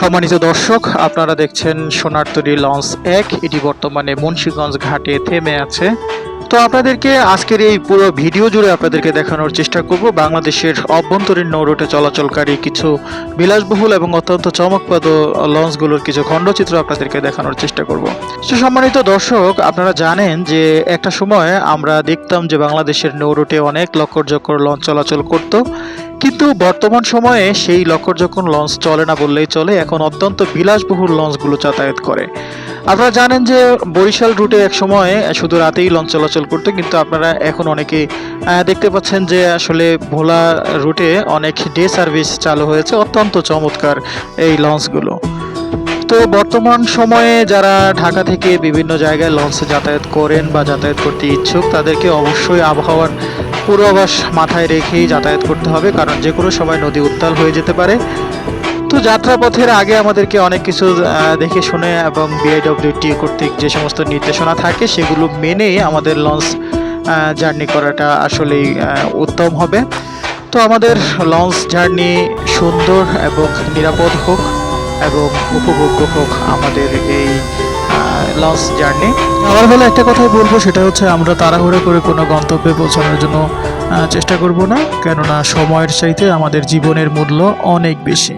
সম্মানিত দর্শক, আপনারা দেখছেন সোনারতরী লঞ্চ এক। এটি বর্তমানে মুন্সীগঞ্জ ঘাটে থেমে আছে। তো আপনাদেরকে আজকের এই পুরো ভিডিও জুড়ে আপনাদেরকে দেখানোর চেষ্টা করব। বাংলাদেশের অভ্যন্তরীণ নৌরুটে চলাচলকারী কিছু বিলাসবহুল এবং অত্যন্ত চমকপ্রদ লঞ্চগুলোর কিছু খণ্ডচিত্র আপনাদেরকে দেখানোর চেষ্টা করব। তো সম্মানিত দর্শক, আপনারা জানেন যে একটা সময় আমরা দেখতাম যে বাংলাদেশের নৌরুটে অনেক লক্কর লঞ্চ চলাচল করত। কিন্তু বর্তমান সময়ে সেই লক্কর যখন লঞ্চ চলে না বললেই চলে, এখন অত্যন্ত বিলাসবহুল লঞ্চগুলো যাতায়াত করে। আপনারা জানেন যে বরিশাল রুটে এক সময় শুধু রাতেই লঞ্চ চলাচল করতো, কিন্তু আপনারা এখন অনেকে দেখতে পাচ্ছেন যে আসলে ভোলা রুটে অনেক ডে সার্ভিস চালু হয়েছে, অত্যন্ত চমৎকার এই লঞ্চগুলো তো বর্তমান সময়ে যারা ঢাকা থেকে বিভিন্ন জায়গায় লঞ্চে যাতায়াত করেন বা যাতায়াত করতে ইচ্ছুক, তাদেরকে অবশ্যই আবহাওয়ার পূর্বাভাস মাথায় রেখেই যাতায়াত করতে হবে, কারণ যে কোনো সময় নদী উত্তাল হয়ে যেতে পারে। তো যাত্রাপথের আগে আমাদেরকে অনেক কিছু দেখে শুনে এবং বিআইডব্লিউটি কর্তৃক যে সমস্ত নির্দেশনা থাকে, সেগুলো মেনে আমাদের লঞ্চ জার্নি করাটা আসলেই উত্তম হবে। তো আমাদের লঞ্চ জার্নি সুন্দর এবং নিরাপদ হোক এবং উপভোগ্য হোক আমাদের এই লঞ্চ জার্নি আমার বেলা একটা কথাই বলব, সেটা হচ্ছে আমরা তাড়াহুড়ো করে কোনো গন্তব্যে পৌঁছানোর জন্য চেষ্টা করব না। কেননা সময়ের চাইতে আমাদের জীবনের মূল্য অনেক বেশি।